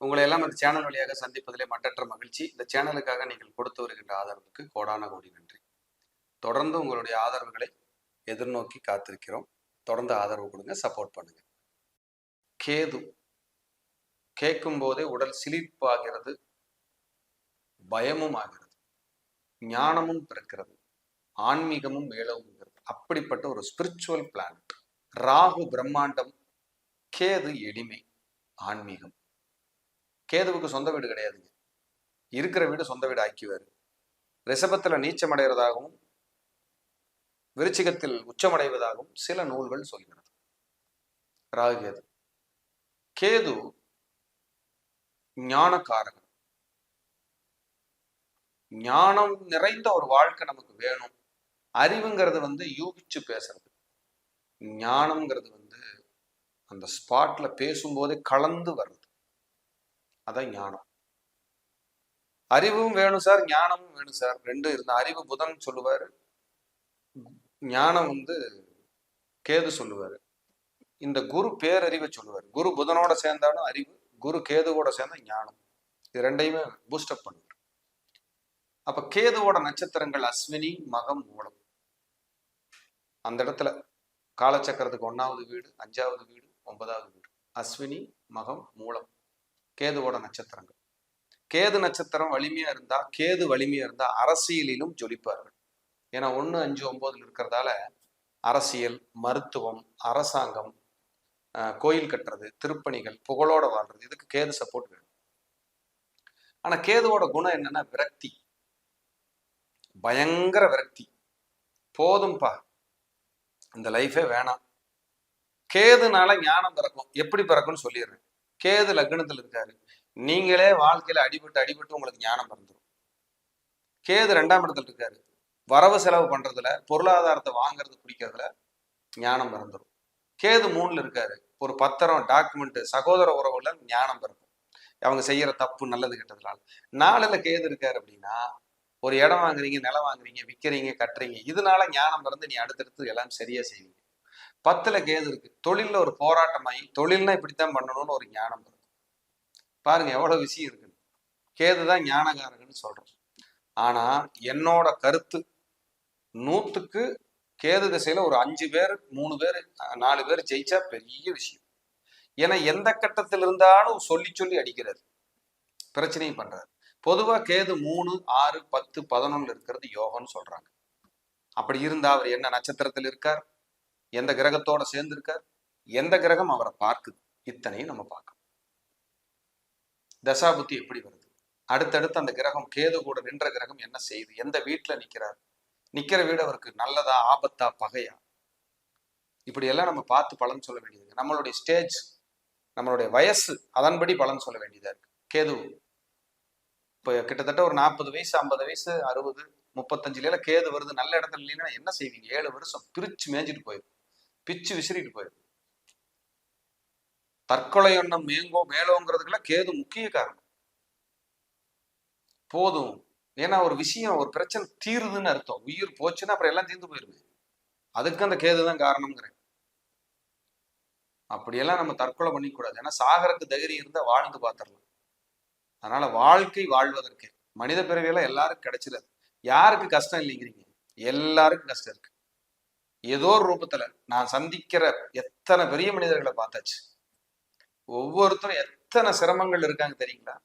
உங்களை எல்லாம் இந்த சேனல் வழியாக சந்திப்பதிலே மட்டற்ற மகிழ்ச்சி. இந்த சேனலுக்காக நீங்கள் கொடுத்து வருகின்ற ஆதரவுக்கு கோடான கோடி நன்றி. தொடர்ந்து உங்களுடைய ஆதரவுகளை எதிர்நோக்கி காத்திருக்கிறோம். தொடர்ந்து ஆதரவு கொடுங்க சப்போர்ட் பண்ணுங்க. கேது. கேட்கும் போதே உடல் சிலிர்ப்பாகிறது பயமும் ஆகிறது ஞானமும் பிறக்கிறது ஆன்மீகமும் மேலவுங்கிறது அப்படிப்பட்ட ஒரு ஸ்பிரிச்சுவல் பிளானட் ராகு பிரம்மாண்டம் கேது எளிமை ஆன்மீகம். கேதுவுக்கு சொந்த வீடு கிடையாதுங்க. இருக்கிற வீடு சொந்த வீடு ஆக்கிவார். ரிஷபத்தில் நீச்சம் அடைகிறதாகவும் விருச்சிகத்தில் உச்சமடைவதாகவும் சில நூல்கள் சொல்கிறது ராகு கேது. கேது ஞானக்காரகன். ஞானம் நிறைந்த ஒரு வாழ்க்கை நமக்கு வேணும். அறிவுங்கிறது வந்து யூகிச்சு பேசுறது. ஞானம்ங்கிறது வந்து அந்த ஸ்பாட்ல பேசும்போதே கலந்து வர்றது. அதான் ஞானம். அறிவும் வேணும் சார் ஞானமும் வேணும் சார். ரெண்டும் இருந்த அறிவு புதன் சொல்லுவாரு. ஞானம் வந்து கேது சொல்லுவாரு. இந்த குரு பேரறிவை சொல்லுவார். குரு புதனோட சேர்ந்தாலும் அறிவு குரு கேதுவோட சேர்ந்தா ஞானம். இது ரெண்டையுமே பூஸ்டப் பண்ணுவார். அப்ப கேதுவோட நட்சத்திரங்கள் அஸ்வினி மகம் மூலம். அந்த இடத்துல காலச்சக்கரத்துக்கு ஒன்னாவது வீடு அஞ்சாவது வீடு ஒன்பதாவது வீடு. அஸ்வினி மகம் மூலம். கேதுவோட நட்சத்திரங்கள். கேது நட்சத்திரம் வலிமையா இருந்தா கேது வலிமையா இருந்தா அரசியலிலும் ஜொலிப்பார்கள். ஏன்னா ஒன்று அஞ்சு ஒன்பதுல இருக்கிறதால அரசியல் மருத்துவம் அரசாங்கம் கோயில் கட்டுறது திருப்பணிகள் புகழோட வாழ்றது இதுக்கு கேது சப்போர்ட் வேணும். ஆனா கேதுவோட குணம் என்னன்னா விரக்தி. பயங்கர விரக்தி. போதும்பா. இந்த லைஃபே வேணாம். கேதுனால ஞானம் பிறக்கும். எப்படி பிறக்கும்னு சொல்லிடுறேன். கேது லக்னத்தில் இருக்காரு. நீங்களே வாழ்க்கையில அடிபட்டு அடிபட்டு உங்களுக்கு ஞானம் பிறந்துடும் கேது ரெண்டாம் இடத்துல இருக்காரு. வரவு செலவு பண்றதுல பொருளாதாரத்தை வாங்குறது பிடிக்கிறதுல ஞானம் பிறந்துடும் கேது மூணுல இருக்காரு. ஒரு பத்திரம் டாக்குமெண்ட் சகோதர உறவுல ஞானம் பிறக்கும். அவங்க செய்யற தப்பு நல்லது கெட்டதுனால நாலுல கேது இருக்காரு அப்படின்னா ஒரு இடம் வாங்குறீங்க நிலம் வாங்குறீங்க விற்கிறீங்க கட்டுறீங்க இதனால ஞானம் பிறந்து நீ அடுத்தடுத்து எல்லாம் சரியா செய்வீங்க. பத்துல கேது இருக்கு. தொழில்ல ஒரு போராட்டமாயி தொழில்னா இப்படித்தான் பண்ணணும்னு ஒரு ஞானம் இருக்கும் பாருங்க எவ்வளவு விஷயம் இருக்குன்னு கேது தான் ஞானகாரகன்னு சொல்றோம். ஆனா என்னோட கருத்து நூத்துக்கு கேது திசையில ஒரு அஞ்சு பேர் மூணு பேர் நாலு பேர் ஜெயிச்சா பெரிய விஷயம். ஏன்னா எந்த கட்டத்தில் இருந்தாலும் சொல்லி சொல்லி அடிக்கிறாரு. பிரச்சனையும் பண்றாரு. பொதுவா கேது மூணு ஆறு பத்து பதினொன்னு இருக்கிறது யோகம்னு சொல்றாங்க. அப்படி இருந்தா அவர் என்ன நட்சத்திரத்தில் இருக்கார்? எந்த கிரகத்தோட சேர்ந்திருக்கார்? எந்த கிரகம் அவரை பார்க்குது? இத்தனையும் நம்ம பார்க்கணும். தசாபுத்தி எப்படி வருது? அடுத்தடுத்து அந்த கிரகம் கேது கூட நின்ற கிரகம் என்ன செய்யுது? எந்த வீட்டுல நிக்கிறார்? நிக்கிற வீடு அவருக்கு நல்லதா ஆபத்தா பகையா? இப்படி எல்லாம் நம்ம பார்த்து பலன் சொல்ல வேண்டியது நம்மளுடைய ஸ்டேஜ் நம்மளுடைய வயசு அதன்படி பலன் சொல்ல வேண்டியதா இருக்கு. கேது இப்போ கிட்டத்தட்ட ஒரு நாற்பது வயசு ஐம்பது வயசு அறுபது முப்பத்தஞ்சுல கேது வருது. நல்ல இடத்துல இல்லைன்னா என்ன செய்வீங்க? ஏழு வருஷம் பிரிச்சு மேய்ஞ்சிட்டு போயிடும் பிச்சு விசிறிட்டு போயிடும் தற்கொலை எண்ணம் மேங்கோ மேலோங்கிறதுக்குலாம் கேது முக்கிய காரணம். போதும். ஏன்னா ஒரு விஷயம் ஒரு பிரச்சனை தீருதுன்னு அர்த்தம். உயிர் போச்சுன்னா அப்புறம் எல்லாம் தீர்ந்து போயிருவேன் அதுக்கு அந்த கேது தான் காரணம்ங்கிறேன். அப்படியெல்லாம் நம்ம தற்கொலை பண்ணிக்கூடாது. ஏன்னா சாகரக்கு தைரியம் இருந்தா வாழ்ந்து பார்த்துடலாம். அதனால வாழ்க்கை வாழ்வதற்கு. மனித பிறவியெல்லாம் எல்லாருக்கும் கிடைச்சிடாது யாருக்கு கஷ்டம் இல்லைங்கிறீங்க? எல்லாருக்கும் கஷ்டம் இருக்கு. ஏதோ ஒரு ரூபத்துல நான் சந்திக்கிற எத்தனை பெரிய மனிதர்களை பார்த்தாச்சு. ஒவ்வொருத்தரும் எத்தனை சிரமங்கள் இருக்காங்க தெரியுங்களா?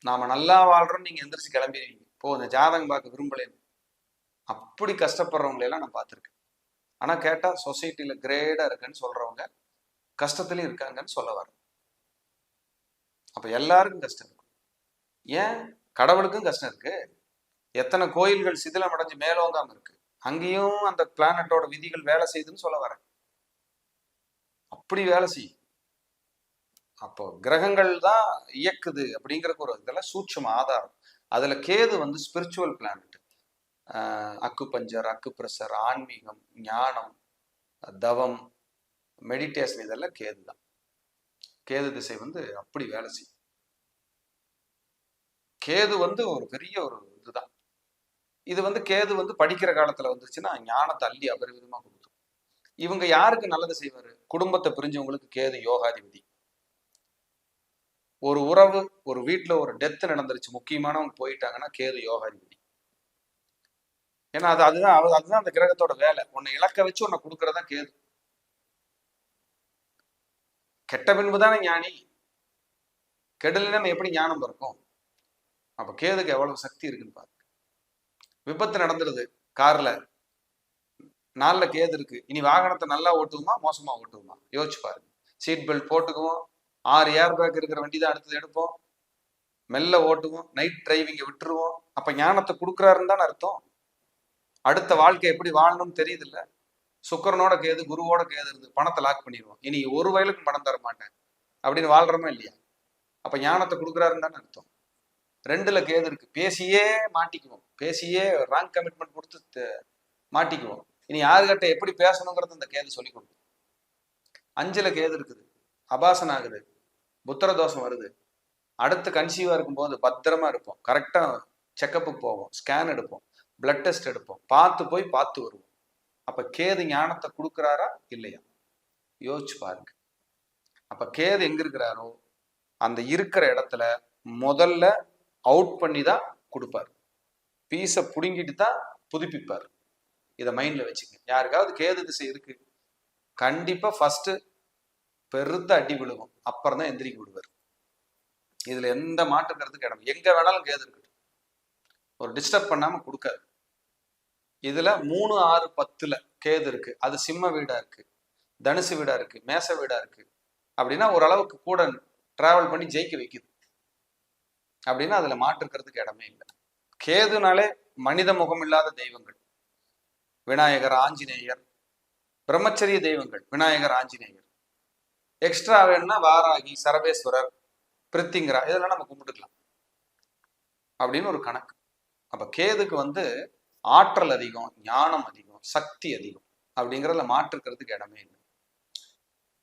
நாம நல்லா வாழ்றோம் நீங்க எந்திரிச்சு கிளம்பிடுவீங்க. போ இந்த ஜாதகம் பார்க்க விரும்பலேன்னு. அப்படி கஷ்டப்படுறவங்களையெல்லாம் நான் பார்த்துருக்கேன். ஆனா கேட்டா சொசைட்டில கிரேடா இருக்குன்னு சொல்றவங்க கஷ்டத்துலயும் இருக்காங்கன்னு சொல்ல வர அப்ப எல்லாருக்கும் கஷ்டம் இருக்கும் ஏன்? கடவுளுக்கும் கஷ்டம் இருக்கு. எத்தனை கோயில்கள் சிதிலம் அடைஞ்சு மேலோங்காம இருக்கு. அங்கேயும் அந்த பிளானட்டோட விதிகள் வேலை செய்யுதுன்னு சொல்ல வரேன். அப்படி வேலை செய்யும். அப்போ கிரகங்கள் தான் இயக்குது அப்படிங்கிறக்கு ஒரு இதெல்லாம் சூட்சம ஆதாரம். அதுல கேது வந்து spiritual planet acupuncture acupressure ஆன்மீகம் ஞானம் தவம் மெடிடேஷன் இதெல்லாம் கேது தான். கேது திசை வந்து அப்படி வேலை செய்யும். கேது வந்து ஒரு பெரிய ஒரு இதுதான். இது வந்து கேது வந்து படிக்கிற காலத்துல வந்துச்சுன்னா ஞானத்தை அள்ளி அபரிவிதமா கொடுத்தோம் இவங்க யாருக்கு நல்லது செய்வாரு? குடும்பத்தை பிரிஞ்சவங்களுக்கு கேது யோகாதிபதி. ஒரு உறவு ஒரு வீட்டுல ஒரு டெத் நடந்துருச்சு முக்கியமானவங்க போயிட்டாங்கன்னா கேது யோகாதிபதி. ஏன்னா அது அதுதான் அதுதான் அந்த கிரகத்தோட வேலை. உன்னை இலக்க வச்சு உன்னை கொடுக்கறதா கேது. கெட்ட பின்பு தானே ஞானி. கெடலினம் எப்படி ஞானம் பிறக்கும்? அப்ப கேதுக்கு எவ்வளவு சக்தி இருக்குன்னு பாரு. விபத்து நடந்துருது கார்ல. நாலுல கேது இருக்கு. இனி வாகனத்தை நல்லா ஓட்டுவோமா மோசமா ஓட்டுவோமா? யோசிச்சு பாருங்க. சீட் பெல்ட் போட்டுக்குவோம். ஆறு ஏர் பேக் இருக்கிற வண்டி தான் அடுத்தது எடுப்போம். மெல்ல ஓட்டுவோம். நைட் டிரைவிங்கை விட்டுருவோம். அப்ப ஞானத்தை கொடுக்குறாருன்னு தானே அர்த்தம்? அடுத்த வாழ்க்கை எப்படி வாழணும்னு தெரியுது இல்ல சுக்கரனோட கேது குருவோட கேது இருந்து பணத்தை லாக் பண்ணிடுவோம். இனி ஒரு வயலுக்கும் பணம் தர மாட்டேன் அப்படின்னு வாழ்றோமா இல்லையா? அப்ப ஞானத்தை கொடுக்குறாருன்னு தானே அர்த்தம். ரெண்டுல கேது இருக்கு. பேசியே மாட்டிக்குவோம். பேசியே ராங் கமிட்மெண்ட் கொடுத்து மாட்டிக்குவோம். இனி யாருக்கிட்ட எப்படி பேசணுங்கிறது இந்த கேது சொல்லி கொடுக்கும். அஞ்சுல கேது இருக்குது. அபாசன் ஆகுது. புத்திர தோஷம் வருது. அடுத்து கன்சீவா இருக்கும்போது பத்திரமா இருப்போம். கரெக்டா செக்கப்புக்கு போவோம். ஸ்கேன் எடுப்போம். பிளட் டெஸ்ட் எடுப்போம். பார்த்து போய் பார்த்து வருவோம். அப்ப கேது ஞானத்தை கொடுக்குறாரா? இல்லையா? யோசிச்சு பாருங்க. அப்ப கேது எங்க இருக்கிறாரோ? அந்த இருக்கிற இடத்துல முதல்ல அவுட் பண்ணி தான் கொடுப்பாரு. பீஸை பிடுங்கிட்டு தான் புதுப்பிப்பார். இதை மைண்டில் வச்சுங்க. யாருக்காவது கேது திசை இருக்கு. கண்டிப்பாக ஃபஸ்ட்டு பெருத்த அடி விழுகும். அப்புறம் தான் எந்திரிக்க விடுவார். இதில் எந்த மாற்றம் கருத்துக்கு இடம் எங்கே வேணாலும் கேது இருக்கட்டும். ஒரு டிஸ்டர்ப் பண்ணாமல் கொடுக்காது. இதில் மூணு ஆறு பத்தில் கேது இருக்கு. அது சிம்ம வீடாக இருக்கு. தனுசு வீடாக இருக்கு. மேச வீடாக இருக்கு. அப்படின்னா ஓரளவுக்கு கூட ட்ராவல் பண்ணி ஜெயிக்க வைக்குது. அப்படின்னா அதுல மாற்றுக்கிறதுக்கு இடமே இல்லை. கேதுனாலே மனித முகம் இல்லாத தெய்வங்கள். விநாயகர் ஆஞ்சநேயர் பிரம்மச்சரிய தெய்வங்கள் விநாயகர் ஆஞ்சநேயர். எக்ஸ்ட்ரா வேணும்னா வாராகி சரபேஸ்வரர் பிரித்திங்கரா இதெல்லாம் நம்ம கும்பிட்டுக்கலாம். அப்படின்னு ஒரு கணக்கு. அப்ப கேதுக்கு வந்து ஆற்றல் அதிகம் ஞானம் அதிகம் சக்தி அதிகம் அப்படிங்கிறதுல மாற்றுக்கிறதுக்கு இடமே இல்லை.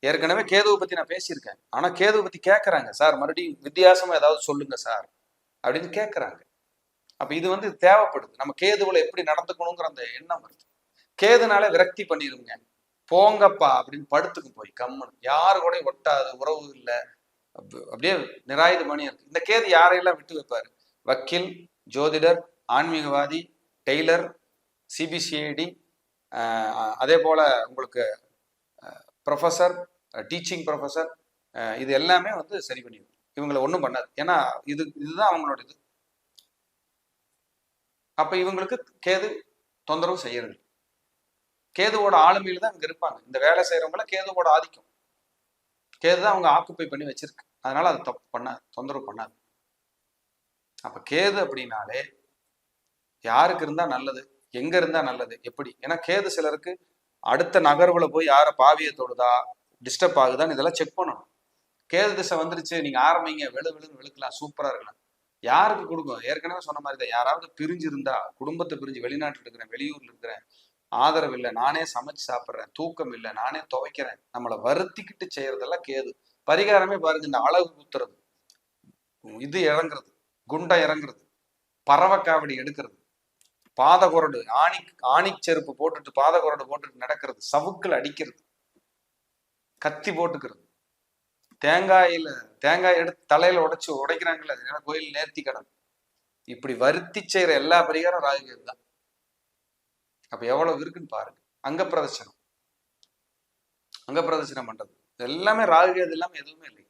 ஏற்கனவே கேதுவை பத்தி நான் பேசியிருக்கேன். ஆனா கேதுவை பத்தி கேட்கறாங்க சார் மறுபடியும் வித்தியாசமா ஏதாவது சொல்லுங்க சார். அப்படின்னு கேட்குறாங்க அப்போ இது வந்து தேவைப்படுது. நம்ம கேதுவில் எப்படி நடந்துக்கணுங்கிற அந்த எண்ணம் வருது. கேதுனால விரக்தி பண்ணிடுங்க போங்கப்பா அப்படின்னு படுத்துக்கும் போய் கம்முன்னு யாரு கூட ஒட்டாது உறவு இல்லை. அப்படியே நிராயுத மணி இருக்கு. இந்த கேது யாரையெல்லாம் விட்டு வைப்பாரு? வக்கீல் ஜோதிடர் ஆன்மீகவாதி டெய்லர் சிபிசிஐடி அதே போல உங்களுக்கு ப்ரொஃபஸர் டீச்சிங் ப்ரொஃபஸர் இது எல்லாமே வந்து சரி பண்ணிடும் இவங்களை ஒன்றும் பண்ணாது. ஏன்னா இது இதுதான் அவங்களோட இது. அப்ப இவங்களுக்கு கேது தொந்தரவு செய்யறது. கேதுவோட ஆளுமையில தான் இங்க இருப்பாங்க. இந்த வேலை செய்யறவங்கள கேதுவோட ஆதிக்கம். கேது தான் அவங்க ஆக்குப்பை பண்ணி வச்சிருக்கு. அதனால அது தப்பு பண்ண தொந்தரவு பண்ணாது. அப்ப கேது அப்படின்னாலே யாருக்கு இருந்தா நல்லது? எங்க இருந்தா நல்லது? எப்படி? ஏன்னா கேது சிலருக்கு அடுத்த நகர்வுல போய் யார பாவிய தொடுதா டிஸ்டர்ப் ஆகுதான்னு இதெல்லாம் செக் பண்ணணும். கேது திசை வந்துருச்சு. நீங்க ஆரம்பிங்க. வெளு வெளுன்னு வெளுக்கலாம். சூப்பரா இருக்கலாம். யாருக்கு கொடுக்கும்? ஏற்கனவே சொன்ன மாதிரி தான். யாராவது பிரிஞ்சு இருந்தா குடும்பத்தை பிரிஞ்சு வெளிநாட்டுல இருக்கிறேன் வெளியூர்ல இருக்கிறேன் ஆதரவு இல்லை நானே சமைச்சு சாப்பிட்றேன் தூக்கம் இல்லை நானே துவைக்கிறேன் நம்மளை வருத்திக்கிட்டு செய்யறதெல்லாம் கேது. பரிகாரமே பாருங்க இந்த அழகு குத்துறது இது இறங்குறது. குண்டை இறங்குறது. பறவை காவடி எடுக்கிறது. பாத குரடு ஆணி ஆணி செருப்பு போட்டுட்டு பாத குரடு போட்டுட்டு நடக்கிறது. சவுக்கள் அடிக்கிறது. கத்தி போட்டுக்கிறது. தேங்காயில தேங்காய் எடுத்து தலையில உடைச்சு உடைக்கிறாங்கல்ல அது கோயில் நேர்த்தி கடன்? இப்படி வருத்தி செய்யற எல்லா பரிகாரம் ராகுகேது தான். அப்ப எவ்வளவு இருக்குன்னு பாருங்க. அங்க பிரதட்சணம் அங்க பிரதட்சணம் பண்றது எல்லாமே ராகுகேது இல்லாம எதுவுமே இல்லை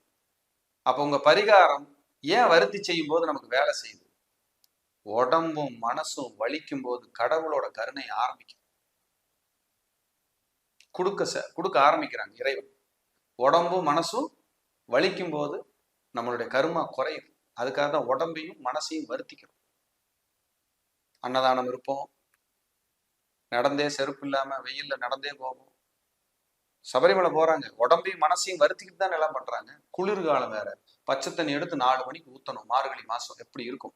அப்ப உங்க பரிகாரம் ஏன் வருத்தி செய்யும் போது நமக்கு வேலை செய்யுது? உடம்பும் மனசும் வலிக்கும் போது கடவுளோட கருணை ஆரம்பிக்கும் கொடுக்க ச கொடுக்க ஆரம்பிக்கிறாங்க இறைவன். உடம்பும் மனசும் வலிக்கும் போது நம்மளுடைய கருமா குறையுது அதுக்காக தான் உடம்பையும் மனசையும் வருத்திக்கிறோம். அன்னதானம் இருப்போம். நடந்தே செருப்பு இல்லாம வெயில்ல நடந்தே போவோம். சபரிமலை போறாங்க. உடம்பையும் மனசையும் வருத்திக்கிட்டு தான் எல்லாம் பண்றாங்க. குளிர்காலம் வேற. பச்சை தண்ணி எடுத்து நாலு மணிக்கு ஊத்தணும். மார்கழி மாசம் எப்படி இருக்கும்?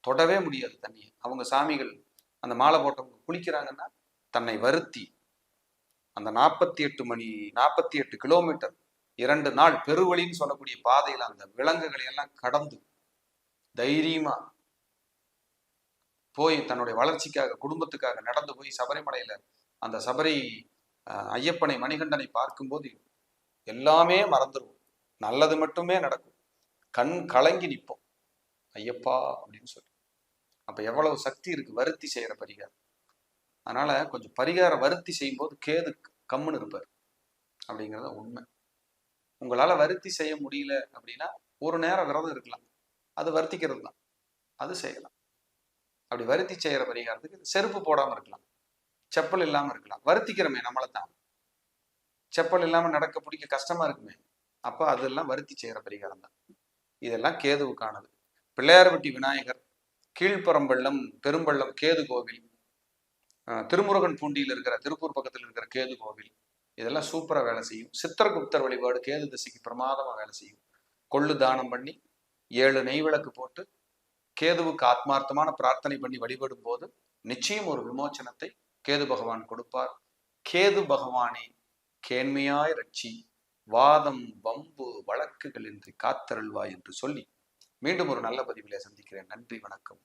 தொடவே முடியாது தண்ணியை. அவங்க சாமிகள் அந்த மாலை போட்டவங்க குளிக்கிறாங்கன்னா தன்னை வருத்தி அந்த நாற்பத்தி எட்டு மணி நாற்பத்தி எட்டு கிலோமீட்டர் இரண்டு நாள் பெருவழின்னு சொல்லக்கூடிய பாதையில அந்த விலங்குகளை எல்லாம் கடந்து தைரியமா போய் தன்னுடைய வளர்ச்சிக்காக குடும்பத்துக்காக நடந்து போய் சபரிமலையில அந்த சபரி ஐயப்பனை மணிகண்டனை பார்க்கும்போது எல்லாமே மறந்துடுவோம் நல்லது மட்டுமே நடக்கும். கண் கலங்கி நிற்போம். ஐயப்பா அப்படின்னு சொல்லி. அப்ப எவ்வளவு சக்தி இருக்கு? வருத்தி செய்யற பரிகாரம். அதனால கொஞ்சம் பரிகாரம் வருத்தி செய்யும்போது கேது கம்முன்னு இருப்பார். அப்படிங்கிறத உண்மை. உங்களால வருத்தி செய்ய முடியல அப்படின்னா ஒரு நேரம் விரதம் இருக்கலாம். அது வருத்திக்கிறது தான் அது செய்யலாம். அப்படி வருத்தி செய்யற பரிகாரத்துக்கு செருப்பு போடாம இருக்கலாம். செப்பல் இல்லாம இருக்கலாம். வருத்திக்கிறோமே நம்மளை தான் செப்பல் இல்லாம நடக்க பிடிக்க கஷ்டமா இருக்குமே. அப்ப அதெல்லாம் வருத்தி செய்யற பரிகாரம் தான் இதெல்லாம் கேதுவுக்கானது. பிள்ளையார்பட்டி விநாயகர் கீழ்ப்பரம்பள்ளம் பெரும்பள்ளம் கேது கோவில் அஹ் திருமுருகன் பூண்டியில் இருக்கிற திருப்பூர் பக்கத்தில் இருக்கிற கேது கோவில் இதெல்லாம் சூப்பரா வேலை செய்யும். சித்திரகுப்தர் வழிபாடு கேது திசைக்கு பிரமாதமா வேலை செய்யும். கொள்ளு தானம் பண்ணி ஏழு நெய் விளக்கு போட்டு கேதுவுக்கு ஆத்மார்த்தமான பிரார்த்தனை பண்ணி வழிபடும் போது நிச்சயம் ஒரு விமோச்சனத்தை கேது பகவான் கொடுப்பார். கேது பகவானே கேண்மையாய் ரட்சி வாதம் வம்பு வழக்குகள் இன்றி காத்தருள்வாய் என்று சொல்லி மீண்டும் ஒரு நல்ல பதிவிலே சந்திக்கிறேன். நன்றி வணக்கம்.